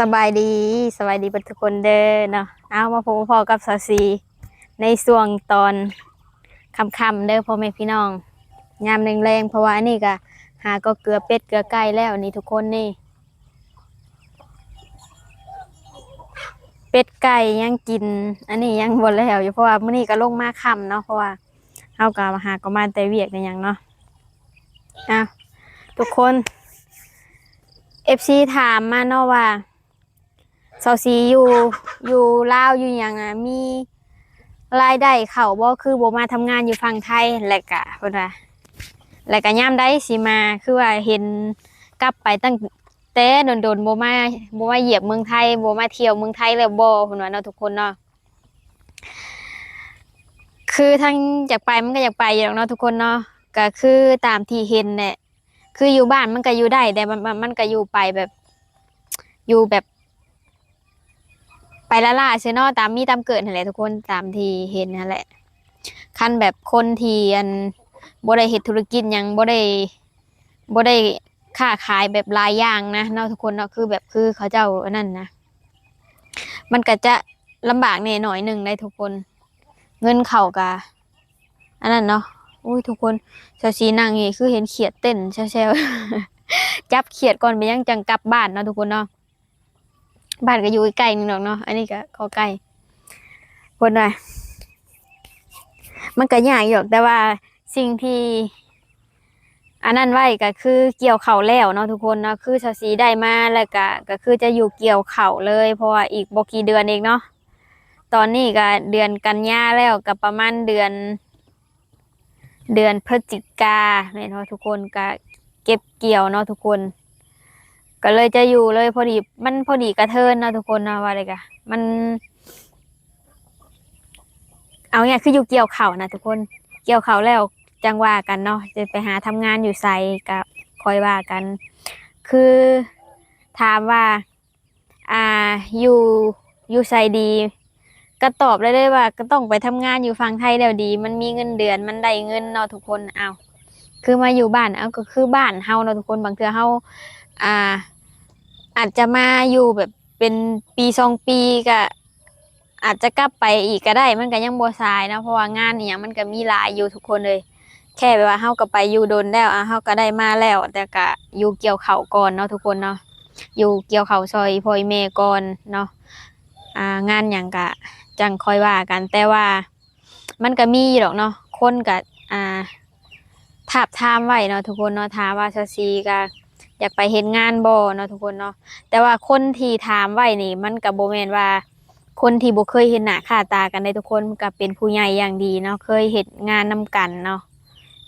สบายดีสบายดีทุกคนเด้อเนาะเอามาพบพ่อกับสาวซีในช่วงตอนค่ำๆเด้อพ่อแม่พี่น้องยามแรงๆเพราะว่าอันนี่ก็หาก็เกลือเป็ดเกลือไก่แล้วนี่ทุกคนนี่ เป็ดไก่ยังกิน อันนี้ยังบ่แล้วอยู่เพราะว่ามื้อนี้ก็ลงมาค่ำเนาะเพราะว่าเฮาก็หาก็มาแต่เวียกกันยังเนาะอะทุกคน FC ถามมาเนาะว่า เซาซีอยู่อยู่ลาวอยู่ยังอะมีรายได้เขาบ่คือบ่มาทำงานอยู่ฝั่งไทยแหละกะเพิ่นว่าแหละกะยามใดสิมาคือว่าเห็นกลับไปตั้งแต่โดนๆบ่มาบ่มาเหยียบเมืองไทยบ่มาเที่ยวเมืองไทยแล้วบ่เพิ่นว่าเนาะทุกคนเนาะคือทั้งอยากไปมันก็อยากไปอยู่หรอกเนาะทุกคนเนาะก็คือตามที่เห็นเนี่ยคืออยู่บ้านมันก็อยู่ได้แต่มันมันมันก็อยู่ไปแบบ อยู่แบบ ไปละล่าเชนอตามมีตามเกิดนั่นแหละทุกคนตามที่เห็นนั่นแหละคันแบบคนที่อันบ่ได้เฮ็ดธุรกิจหยังบ่ได้บ่ได้ค้าขายแบบหลายอย่างนะเนาะทุกคนเนาะคือแบบคือเขาเจ้าอันนั้นนะมันก็จะลำบากแน่หน่อยหนึ่งได้ทุกคน เงินเข้ากะอันนั้นเนาะอุ้ยทุกคนชาชีนั่งนี่คือเห็นเขียดเต้นแซวๆจับเขียดก่อนไปยังจังกลับบ้านเนาะทุกคนเนาะ บ้านก็อยู่ใกล้นึงหรอกเนาะอันนี้ก็ข้าใกล้คนว่ามันก็ยากอยู่แต่ว่าสิ่งที่ อันนั้นไว้ก็คือเกี่ยวเข่าแล้วเนาะทุกคนเนาะคือชาวสีได้มาแล้วก็ก็คือจะอยู่เกี่ยวเข่าเลย เพราะว่าอีกบกี่เดือนเองเนาะตอนนี้ก็เดือนกันยาแล้วกับประมาณเดือน เดือนพฤศจิกาแม่นว่าทุกคนก็เก็บเกี่ยวเนาะทุกคน ก็เลยจะอยู่เลยพอดี มันพอดีกระเทินนะทุกคนนะว่าเลยกะมัน เอาเนี่ยคืออยู่เกี่ยวเข่านะทุกคน เกี่ยวเข่าแล้วจังว่ากันเนาะจะไปหาทำงานอยู่ไสกับคอยว่ากัน คือถามว่า อ่าอยู่อยู่ไสดี ก็ตอบเลยเลยว่า ก็ต้องไปทำงานอยู่ฝั่งไทยแล้วดี มันมีเงินเดือนมันได้เงินเนาะทุกคนเอาคือมาอยู่บ้านเอาก็คือบ้านเฮาเนาะทุกคนบางเทื่อเฮา อ่า อาจจะมาอยู่แบบเป็นปีสองปีก็อาจจะกลับไปอีกก็ได้ มันก็ยังบ่สายนะเพราะว่างานอหย่างมันก็มีหลายอยู่ทุกคนเลย แค่แบบว่าเฮาก็ไปอยู่โดนแล้วอะเฮาก็ได้มาแล้ว แต่ก็อยู่เกี่ยวเขาวก่อนเนาะทุกคนเนาะอยู่เกี่ยวเขาวซอยพ่อยแม่ก่อนเนาะอ่างานหยังก็จังค่อยว่ากัน แต่ว่า มันก็มีอยู่ดอกเนาะคนก็อ่าทาบทามไว้เนาะทุกคนเนาะถามว่าซาซีก็ อยากไปเห็นงานบ่เนาะทุกคนเนาะแต่ว่าคนที่ถามไว้นี่ มันกับโบแมนว่า คนที่บ่เคยเห็นหน้าค่าตากันได้ทุกคนก็เป็นผู้ใหญ่อย่างดีเนาะเคยเห็นงานนํกันเนาะ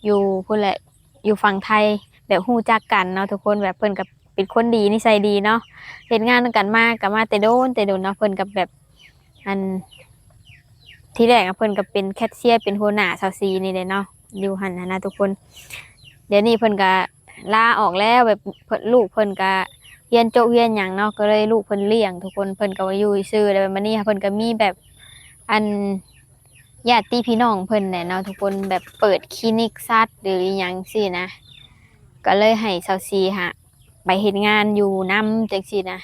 อยู่พุ่นแหละอยู่ฝั่งไทยแบบฮู้จักกันเนาะทุกคนแบบเพิ่นกับเป็นคนดีนิสัยดีเนาะเห็นงานนำกันมากกับมาแต่โดนแต่โดนเนาะเพิ่นกับแบบอันที่แรกเพิ่นก็เป็นแคชเชียร์เป็นหัวหน้าซาวซีนี่เลยเนาะอยู่หันนะนะทุกคน เดี๋ยวนี้เพิ่นก็ ลาออกแล้วแบบเพิ่นลูกเพิ่นก็เรียนจบเรียนหยังเนาะก็เลยลูกเพิ่นเลี้ยง ทุกคนเพิ่นก็ว่าอยู่ซื่อแล้วบัดนี้เพิ่นก็มีแบบอันญาติพี่น้องเพิ่นเนี่ยเนาะทุกคนแบบเปิดคลินิกสัตว์หรืออิหยังซี่นะ ก็เลยให้ซาซีฮะไปเฮ็ดงานอยู่นำจังซี่นะ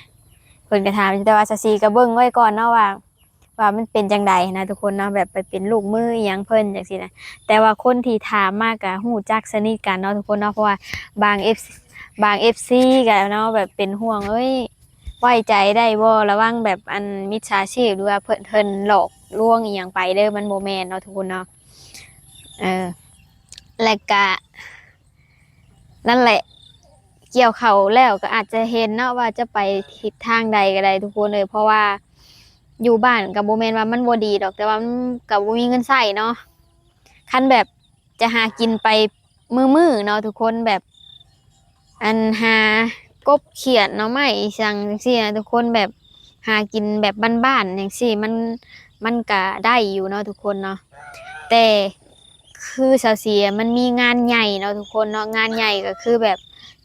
เพิ่นก็ถามแต่ว่าซาซีก็เบิ่งไว้ก่อนเนาะว่า ว่ามันเป็นจังใดนะทุกคนเนาะแบบไปเป็นลูกมืออิหยังเพิ่นจังซี่นะแต่ว่าคนที่ถามมากกะหูจักสนิทกันเนาะทุกคนเนาะเพราะว่าบาง F บาง FC กันเนาะแบบเป็นห่วงเอ้ยไว้ใจได้บ่ระวังแบบอันมิจฉาชีพหรือว่าเพิ่นเพิ่นหลอกลวงอีหยังไปเด้อมันบ่แมนเนาะทุกคนเนาะเออและกะนั่นแหละเกี่ยวเขาแล้วก็อาจจะเห็นเนาะว่าจะไปทิศทางใดก็ได้ทุกคนเลยเพราะว่า อยู่บ้านกับโบแมนว่ามันบ่ดีดอก แต่ว่ามันกับบ่มีเงินใช้เนาะคันแบบจะหากินไปมือมือเนาะทุกคนแบบ อันหากบเขียดเนาะไม่สั่งจังซี่นะทุกคนแบบหากินแบบบ้านๆอย่างซี่มันมันก็ได้อยู่เนาะทุกคนเนาะแต่คือสาวเสียมันมีงานใหญ่เนาะทุกคนเนาะงานใหญ่ก็คือแบบ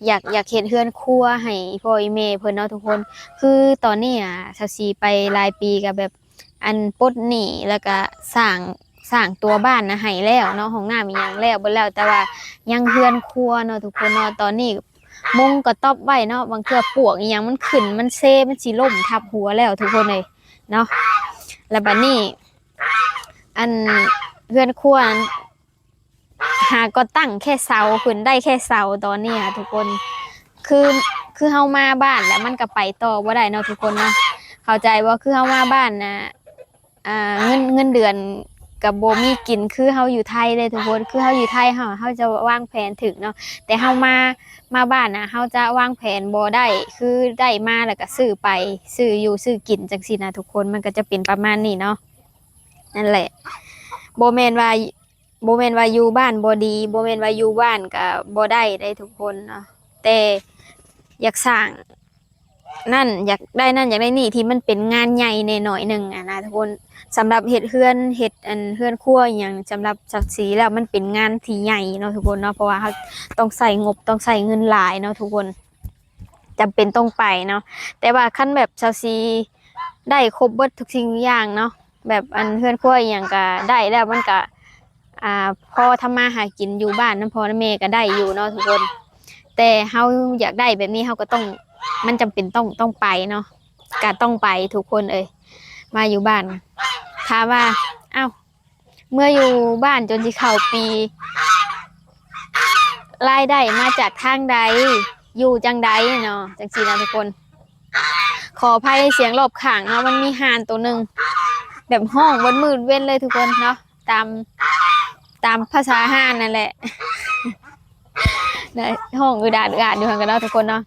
อยากอยากเฮ็ดเฮือนครัวให้พ่ออีแม่เพิ่นเนาะทุกคน คือตอนนี้อะสาวสีไปหลายปีก็แบบอันปลดหนี้แล้วก็สร้างสร้างตัวบ้านนะให้แล้วเนาะห้องน้ำอีหยังแล้วเบ่แล้วแต่ว่ายังเฮือนครัวเนาะทุกคนเนาะตอนนี้มุงก็ตอบไว้เนาะบางเทื่อปวกอีหยังมันขึ้นมันเซมันสิล่มทับหัวแล้วทุกคนเลยเนาะแล้วบัดนี้ อันเพื่อนครัวอัน หาก็ตั้งแค่เสาขึ้นได้แค่เสาตอนนี้ค่ะทุกคน คือคือเฮามาบ้านแล้วมันก็ไปต่อบ่ได้เนาะทุกคนเนาะเข้าใจว่าคือเฮามาบ้านนะอ่าเงินเงินเดือนกับโบมีกินคือเฮาอยู่ไทยเลยทุกคนคือเฮาอยู่ไทยเฮาเฮาจะวางแผนถึงเนาะแต่เฮามามาบ้านนะเฮาจะวางแผนบ่ได้คือได้มาแล้วก็ซื้อไปซื้ออยู่ซื้อกินจังซี่นะทุกคนมันก็จะเป็นประมาณนี้เนาะนั่นแหละโบแมนว่า โบแมนว่าอยู่บ้านบ่ดีโบแมนว่าอยู่บ้านก็บ่ได้ได้ทุกคนเนาะแต่อยากสร้างนั่นอยากได้นั่นอยากได้นี่ที่มันเป็นงานใหญ่ในหน่อยหนึ่งอะนะทุกคนสำหรับเห็ดเฮือนเห็ดอันเฮือนครัวอย่างสำหรับศักดิ์ศรีแล้วมันเป็นงานที่ใหญ่เนาะทุกคนเนาะเพราะว่าเขาต้องใส่งบต้องใส่เงินหลายเนาะทุกคนจำเป็นต้องไปเนาะแต่ว่าขั้นแบบศักดิ์ศรีได้ครบเบิดทุกสิ่งทุกอย่างเนาะแบบอันเฮือนครัวอย่างก็ได้แล้วมันก็ อ่าพอทำมาหากินอยู่บ้านน้ำพอน้ำเมก็ได้อยู่เนาะทุกคน แต่เฮาอยากได้แบบนี้เฮาก็ต้องมันจำเป็นต้องต้องไปเนาะกาต้องไปทุกคนเอ่ยมาอยู่บ้านถามว่าเอ้าเมื่ออยู่บ้านจนที่เข้าปีรายได้มาจากทางใดอยู่จังใดเนาะจังสีนะทุกคน ขออภัยเสียงรอบข้างเนาะมันมีห่านตัวหนึ่งแบบห้องวันมืดเว้นเลยทุกคนเนาะตาม ตามภาษาห่านนั่นแหละได้ห้องอืดาดอืดาดอยู่ห่างกันเนาะทุกคนเนาะ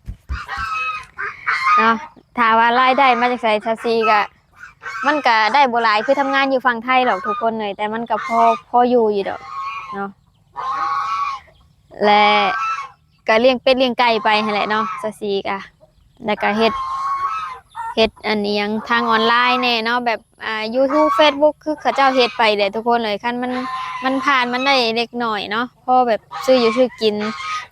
เนาะถามว่ารายได้มาจากไสชาซีก็มันก็ได้บ่หลายคือทำงานอยู่ฝั่งไทยหรอกทุกคนเลยแต่มันก็พอพออยู่อยู่ดอกเนาะและก็เลี้ยงเป็ดเลี้ยงไก่ไปหั่นแหละเนาะชาซีก็แล้วก็เฮ็ด เฮ็ดอันนี้ยังทางออนไลน์แน่เนาะแบบอ่า YouTube Facebook คือเขาเจ้าเฮ็ดไปแหละทุกคนเลยคันมันมันผ่านมันได้เล็กหน่อยเนาะพอแบบซื้ออยู่ซื้อกิน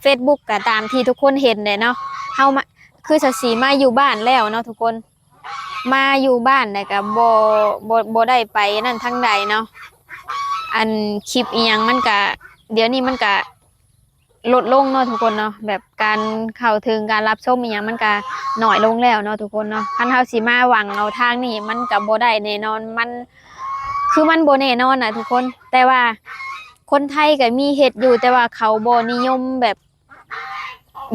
Facebook ก็ตามที่ทุกคนเห็นเลยเนาะเฮามาคือสสีมาอยู่บ้านแล้วเนาะทุกคน มาอยู่บ้านแต่ก็บ่บ่บ่ได้ไปนั่นทั้งใดเนาะอันคลิปอีหยังมันก็เดี๋ยวนี้มันก็ ลดลงเนาะทุกคนเนาะแบบการเข้าถึงการรับชมอีหยังมันก็น้อยลงแล้วเนาะทุกคนเนาะคันเฮาสิมาหวังเอาทางนี้มันก็บ่ได้แน่นอนมัน คือมันบ่แน่นอนน่ะ ทุกคนแต่ว่าคนไทยก็มีเฮ็ดอยู่ แต่ว่าเขาบ่นิยมแบบ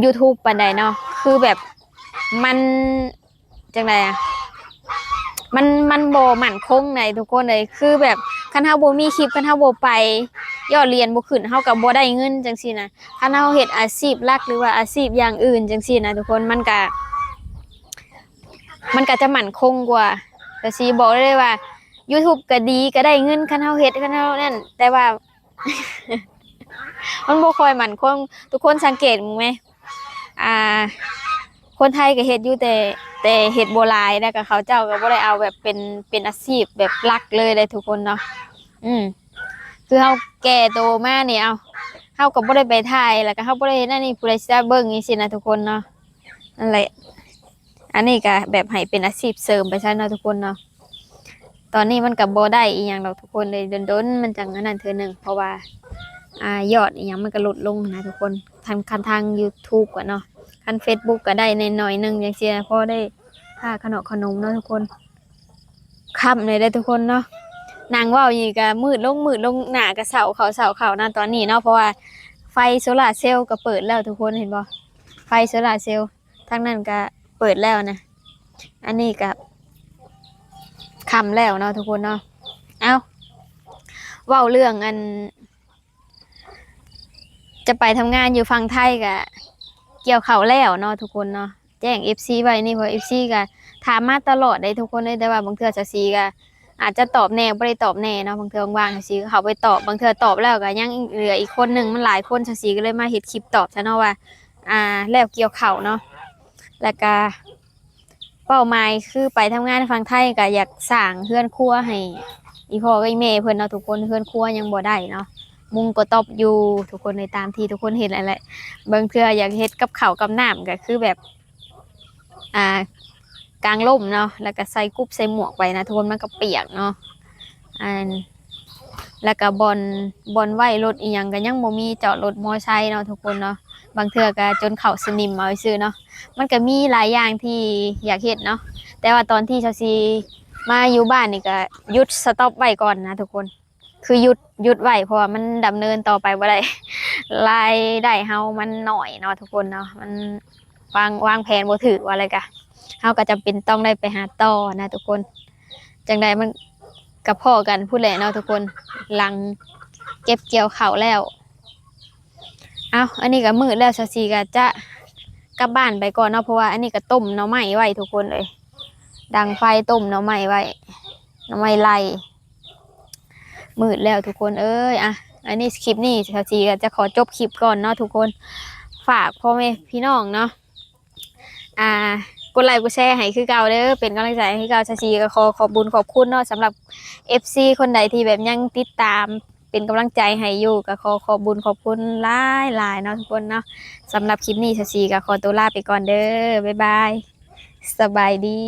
YouTube ปานใดเนาะคือแบบมันจังไดอะมันมันโบมั่นคงในทุกคนเลยคือแบบ คันเฮาบ่มีคลิปคันเฮาบ่ไปยอดเรียนบ่ขึ้นเฮาก็บ่ได้เงินจังซี่นะคันเฮาเฮ็ดอาชีพหลักหรือว่าอาชีพอย่างอื่นจังซี่นะทุกคนมันก็มันก็จะมั่นคงกว่าแต่สิบอกได้เลยว่า YouTube ก็ดีก็ได้เงินคันเฮาเฮ็ดคันเฮานั่นแต่ว่า มันบ่ค่อยมั่นคงทุกคนสังเกตมั้ยไหมอ่า คนไทยก็เฮ็ดอยู่แต่แต่เฮ็ดบ่หลายแล้วก็เขาเจ้าก็บ่ได้เอาแบบเป็นเป็นอาชีพแบบหลักเลยเลยทุกคนเนาะ อืมคือเฮาแก่โตมานี่เอาเฮาก็บ่ได้ไปถ่ายแล้วก็เฮาบ่ได้นั่นนี่ผู้ใดสิได้เบิ่งจังซี่นะทุกคนเนาะนั่นแหละ อันนี้ก็แบบให้เป็นอาชีพเสริมไปซะเนาะทุกคนเนาะตอนนี้มันก็บ่ได้อีหยังดอกทุกคนเลยดนๆมันจังอันนั้นเทื่อหนึงเพราะว่าอ่ายอดอีหยังมันก็ลดลงนะทุกคนทางคันทาง YouTube กว่าเนาะคัน Facebook ก็ได้ในหน่อยหนึงอย่างเช่นพอได้ค่าขนมขนมเนาะทุกคนค่ำเลยได้ทุกคนเนาะ นางว่าอยู่ก็มืดลงมืดลงหน้ากระเสาเขาเสาเขานะตอนนี้เนาะเพราะว่าไฟโซลาเซลล์ก็เปิดแล้วทุกคนเห็นบ่ไฟโซลาเซลล์ทั้งนั้นก็เปิดแล้วนะอันนี้ก็ค่ำแล้วเนาะทุกคนเนาะเอาเว้าเรื่องอัน จะไปทำงานอยู่ฝั่งไทยก็เกี่ยวเขาแล้วเนาะทุกคนเนาะแจ้ง FC ไว้นี่เพราะ FC ก็ถามมาตลอดได้ทุกคนเลยแต่ว่าบางเทื่อจะซีก็ อาจจะตอบแน่บ่ได้ตอบแน่เนาะบางเทื่อว่างๆซีเขาไปตอบบางเทื่อตอบแล้วก็ยังเหลืออีกคนหนึงมันหลายคนจะซีก็เลยมาเฮ็ดคลิปตอบซะเนาะว่า อ่าแล้วเกี่ยวเขาเนาะแล้วก็เป้าหมายคือไปทำงานฝั่งไทยก็อยากสร้างเฮือนครัวให้อีพ่อกับอีแม่เพิ่นเนาะทุกคนเฮือนครัวยังบ่ได้เนาะมุงก็ตอบอยู่ทุกคนในตามที่ทุกคนเห็นนั่นแหละบางเทื่ออยากเฮ็ดกับข้าวกับน้ำก็คือแบบ อ่า กลางร่มเนาะแล้วก็ใส่กุ๊บใส่หมวกไปนะทุกคนมันก็เปียกเนาะอันแล้วก็บอนบอนไว้รถอีหยังก็ยังบ่มีจอดรถมอไซค์เนาะทุกคนเนาะบางเทื่อก็จนเข้าสนิมเอาไปซื่อเนาะมันก็มีหลายอย่างที่อยากเฮ็ดเนาะแต่ว่าตอนที่ชาซีมาอยู่บ้านนี่ก็ยุดสต็อปไว้ก่อนนะทุกคน คือยุดยุดไว้เพราะว่ามันดำเนินต่อไปบ่ได้รายได้เฮามันหน่อยเนาะทุกคนเนาะมันวางวางแผนบ่ถือว่าอะไรกะ เฮาก็จำเป็นต้องได้ไปหาต่อนะทุกคน จังใดมันกับพ่อกันพูดแหละเนาะทุกคนหลังเก็บเกี่ยวข้าวแล้ว เอาอันนี้ก็มืดแล้วซาซีก็จะกลับบ้านไปก่อนเนาะเพราะว่าอันนี้ก็ต้มหน่อไม้ไว้ทุกคนเลย ดังไฟต้มหน่อไม้ไว้หน่อไม้ไล่มืดแล้วทุกคนเอ้ยอะอันนี้คลิปนี้ซาซีก็จะขอจบคลิปก่อนเนาะทุกคน ฝากพ่อแม่พี่น้องเนาะอ่า กดไลค์กดแชร์ให้คือเก่าเด้อเป็นกำลังใจให้เก่าชาชีก็ขอขอบบุญขอบคุณเนาะสำหรับ FC คนใดที่แบบยังติดตามเป็นกำลังใจให้อยู่ก็ขอขอบบุญขอบคุณหลายหลายเนาะทุกคนเนาะสำหรับคลิปนี้ชาชีก็ขอตัวลาไปก่อนเด้อบ๊ายบายสบายดี